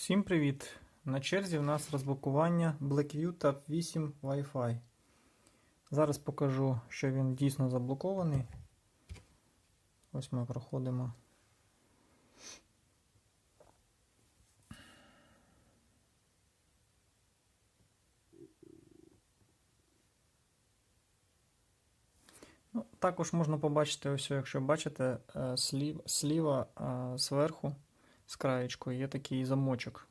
Всім привіт! На черзі в нас розблокування Blackview Tab 8 Wi-Fi. Зараз покажу, що він дійсно заблокований. Ось ми проходимо. Ну, також можна побачити, ось, якщо бачите, е, слів, сліва е, зверху з краєчкою є такий замочок.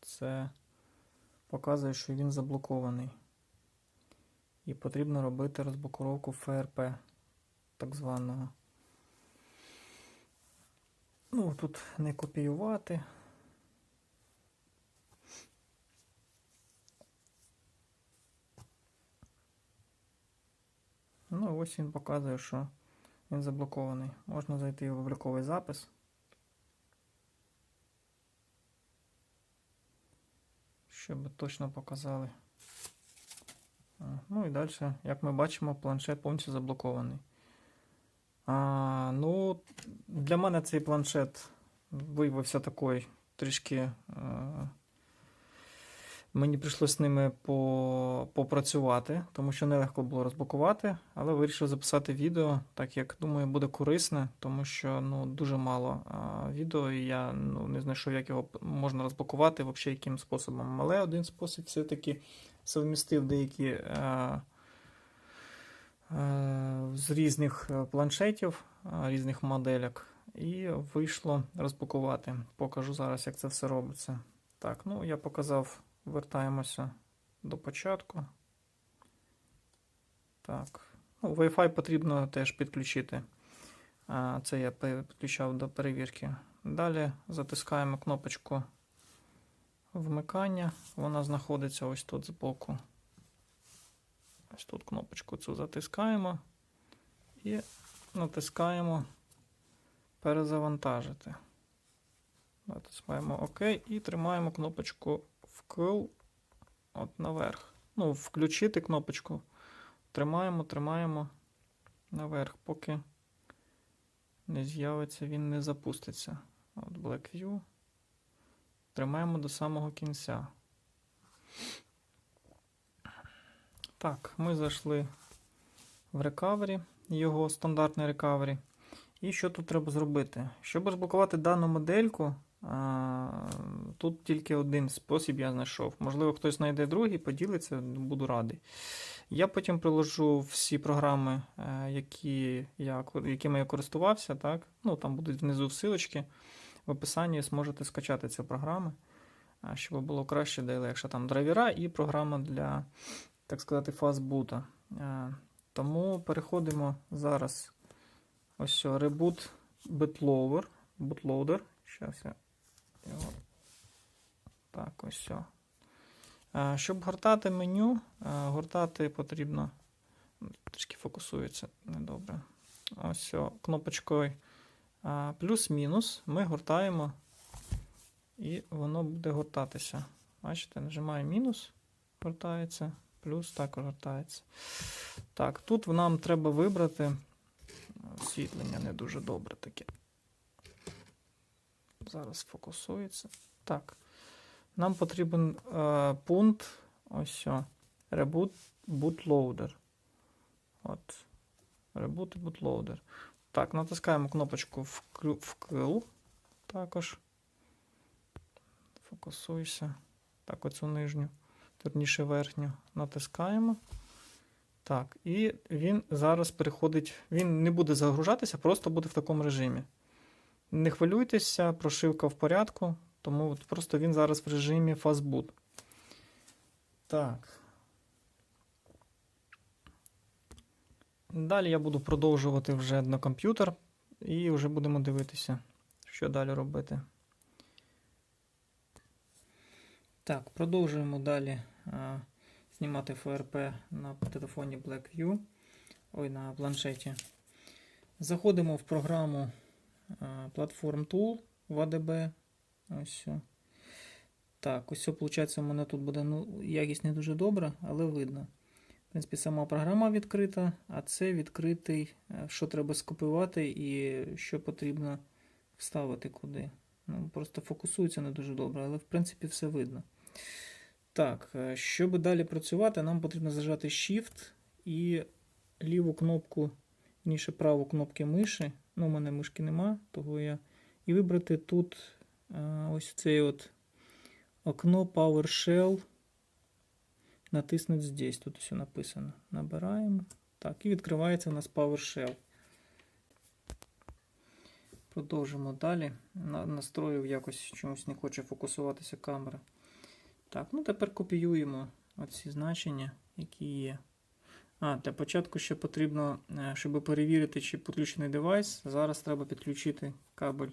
Це показує, що він заблокований. І потрібно робити розблокировку ФРП так званого. Ну, тут не копіювати. Ну, ось він показує, що він заблокований. Можна зайти в обліковий запис. Щоб точно показали. Ну і далі, як ми бачимо, планшет повністю заблокований. А, ну, Для мене цей планшет виявився такий трішки. А, Мені прийшлося з ними по, попрацювати, тому що нелегко було розблокувати, але вирішив записати відео, так як думаю, буде корисне, тому що ну, дуже мало а, відео, і я ну, не знайшов, як його можна розблокувати, взагалі яким способом. Але один спосіб все-таки совмістив деякі а, а, з різних планшетів, а, різних моделек, і вийшло розблокувати. Покажу зараз, як це все робиться. Так, ну я показав. Вертаємося до початку. Так. Ну, Wi-Fi потрібно теж підключити. Це я підключав до перевірки. Далі затискаємо кнопочку вмикання. Вона знаходиться ось тут збоку. Ось тут кнопочку цю затискаємо і натискаємо перезавантажити. Натискаємо ОК і тримаємо кнопочку вкл от наверх. Ну, включити кнопочку. Тримаємо, тримаємо наверх, поки не з'явиться, він не запуститься. От Blackview. Тримаємо до самого кінця. Так, ми зайшли в рекавері, його стандартний рекавері. І що тут треба зробити? Щоб розблокувати дану модельку. Тут тільки один спосіб я знайшов. Можливо, хтось знайде другий, поділиться, буду радий. Я потім приложу всі програми, е, які я, якими я користувався. Так? Ну, Там будуть внизу всилочки. В описанні зможете скачати ці програми, щоб було краще де легше. Там драйвера і програма для, так сказати, фастбута. Е, тому переходимо зараз. Ось Reboot Bootloader. Bootloader. Зараз я Так, ось все. Щоб гортати меню, гортати потрібно. Трішки фокусується недобре. Ось все, кнопочкою плюс-мінус ми гортаємо, і воно буде гортатися. Бачите, нажимаю мінус, гортається, плюс також гортається. Так, тут нам треба вибрати освітлення не дуже добре таке. Зараз фокусується. Так. Нам потрібен е, пункт. Ось. Reboot bootloader. От. Reboot і bootloader. Так, натискаємо кнопочку вкл. Також. Фокусуйся. Так, оцю нижню, верніше верхню. Натискаємо. Так, і він зараз переходить. Він не буде загружатися, просто буде в такому режимі. Не хвилюйтеся, прошивка в порядку, тому от просто він зараз в режимі Fastboot. Так. Далі я буду продовжувати вже на комп'ютер і вже будемо дивитися, що далі робити. Так, продовжуємо далі а, знімати ФРП на телефоні Blackview, ой, на планшеті. Заходимо в програму. Platform Tool в ADB. Ось. Так, ось, виходить, у мене тут буде ну, якість не дуже добра, але видно. В принципі, сама програма відкрита, а це відкритий, е, що треба скопіювати і що потрібно вставити куди. Ну, просто фокусується не дуже добре, але в принципі все видно. Так, е, щоб далі працювати, нам потрібно зажати Shift і ліву кнопку, ніше праву кнопки миші. Ну, у мене мишки нема, того я. І вибрати тут е, ось цей от окно PowerShell. Натиснути здесь. Тут все написано. Набираємо. Так, і відкривається у нас PowerShell. Продовжимо далі. На- Настроїв якось чомусь не хоче фокусуватися камера. Так, ну тепер копіюємо оці значення, які є. А, для початку ще потрібно, е, щоб перевірити, чи підключений девайс. Зараз треба підключити кабель.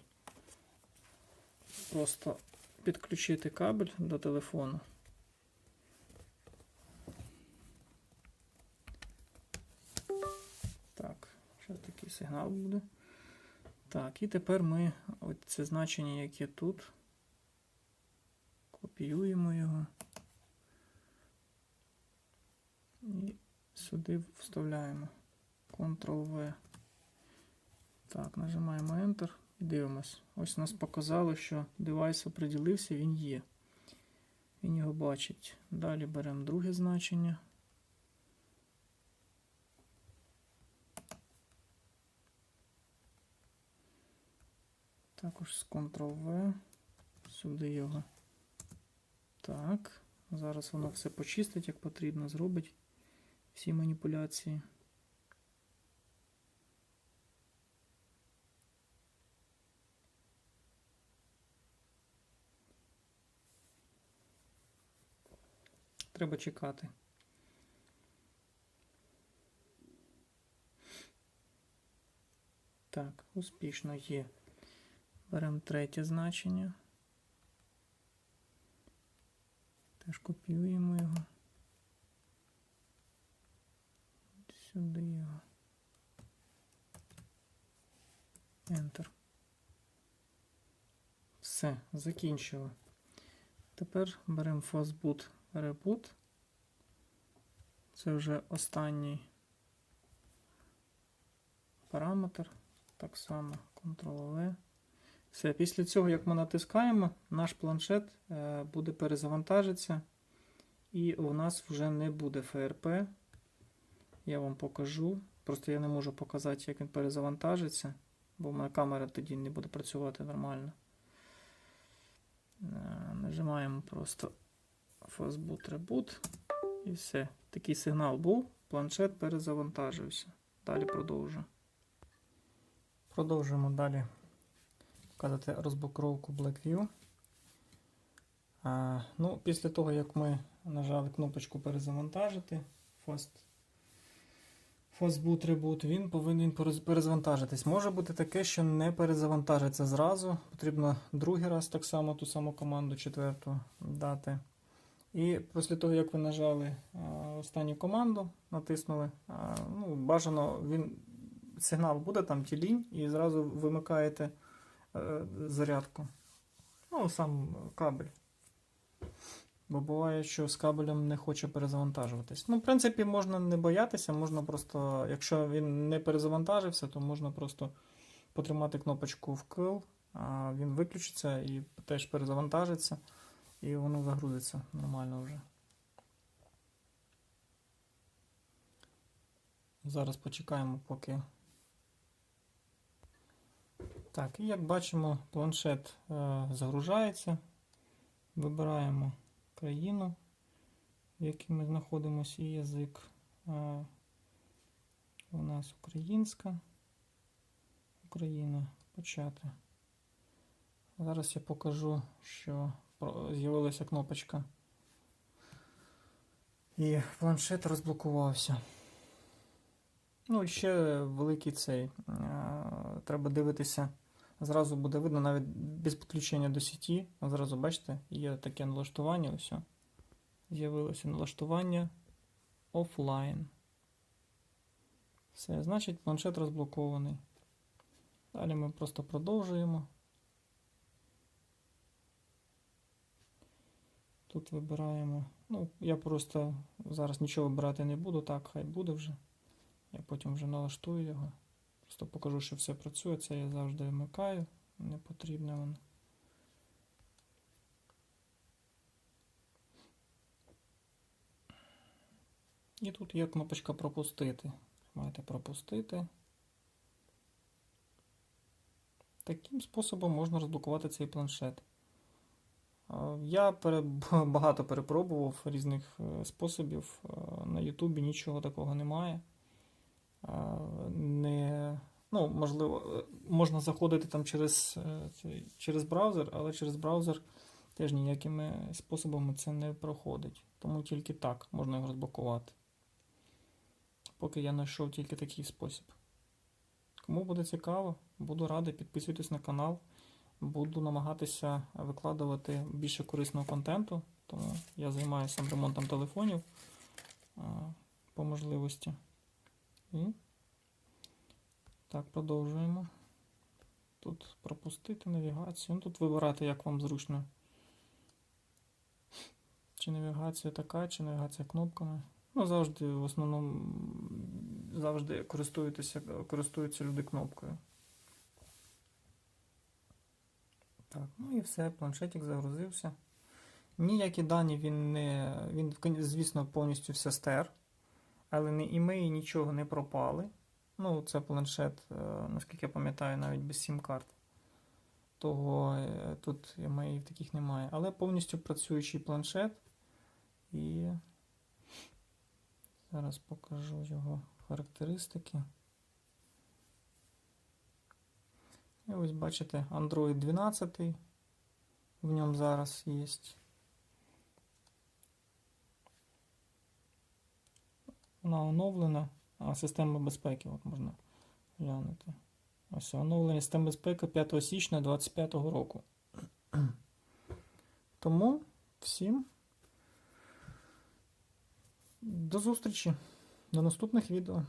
Просто підключити кабель до телефону. Так, зараз такий сигнал буде. Так, і тепер ми от це значення, яке тут. Копіюємо його. Сюди вставляємо Ctrl-V. Так, нажимаємо Enter і дивимось. Ось нас показало, що девайс оприділився, він є. Він його бачить. Далі беремо друге значення. Також з Ctrl-V. Сюди його. Так. Зараз воно все почистить, як потрібно, зробить всі маніпуляції. Треба чекати. Так, успішно є. Беремо третє значення. Теж копіюємо його. Сюди. Enter. Все, закінчили. Тепер беремо Fastboot Reboot. Це вже останній параметр. Так само Ctrl-V. Все, після цього, як ми натискаємо, наш планшет е, буде перезавантажитися, і у нас вже не буде ФРП. Я вам покажу. Просто я не можу показати, як він перезавантажиться, бо моя камера тоді не буде працювати нормально. Е, Нажимаємо просто Fastboot Reboot. І все. Такий сигнал був. Планшет перезавантажився. Далі продовжую. Продовжуємо далі показати розблокировку Blackview. А, ну, Після того, як ми нажали кнопочку перезавантажити, Fast, Fastboot Reboot, він повинен перез- перезавантажитись. Може бути таке, що не перезавантажиться зразу. Потрібно другий раз так само ту саму команду четверту дати. І після того, як ви нажали останню команду, натиснули, ну, бажано він сигнал буде там тілінь, і зразу вимикаєте е, зарядку. Ну, сам кабель. Бо буває, що з кабелем не хоче перезавантажуватись. Ну, в принципі, можна не боятися, можна просто, якщо він не перезавантажився, то можна просто потримати кнопочку вкл, а він виключиться і теж перезавантажиться, і воно загрузиться нормально вже. Зараз почекаємо, поки. Так, і як бачимо, планшет е, загружається. Вибираємо країну, в якій ми знаходимося, і язик. Е, у нас українська. Україна почати. Зараз я покажу, що з'явилася кнопочка. І планшет розблокувався. Ну, і ще великий цей. Треба дивитися. Зразу буде видно навіть без підключення до сіті. Зразу бачите, є таке налаштування. Ось. З'явилося налаштування офлайн. Все, значить, планшет розблокований. Далі ми просто продовжуємо. Тут вибираємо. Ну, я просто зараз нічого вибирати не буду, так, хай буде вже. Я потім вже налаштую його. Просто покажу, що все працює. Це я завжди вмикаю, не потрібно воно. І тут є кнопочка пропустити. Маєте пропустити. Таким способом можна розблокувати цей планшет. Я багато перепробував різних е, способів. Е, на Ютубі нічого такого немає. Не Ну, можливо, е, можна заходити там через, е, через браузер, але через браузер теж ніякими способами це не проходить. Тому тільки так можна його розблокувати. Поки я знайшов тільки такий спосіб. Кому буде цікаво, буду радий, підписуйтесь на канал. Буду намагатися викладувати більше корисного контенту, тому я займаюся ремонтом телефонів по можливості. І так, продовжуємо. Тут пропустити навігацію. Ну, тут вибирати, як вам зручно. Чи навігація така, чи навігація кнопками. Ну, завжди, в основному, завжди користуються, люди кнопкою. Так, ну і все, планшетик загрузився. Ніякі дані він не. Він, звісно, повністю все стер, але ні імеї, нічого не пропали. Ну, це планшет, е, наскільки я пам'ятаю, навіть без сім-карт. Того е, тут імеїв таких немає. Але повністю працюючий планшет. І зараз покажу його характеристики. І ось бачите, Android 12 в ньому зараз є. Вона оновлена, а система безпеки от можна глянути. Ось оновлення системи безпеки 5 січня 2025 року. Тому всім до зустрічі, до наступних відео.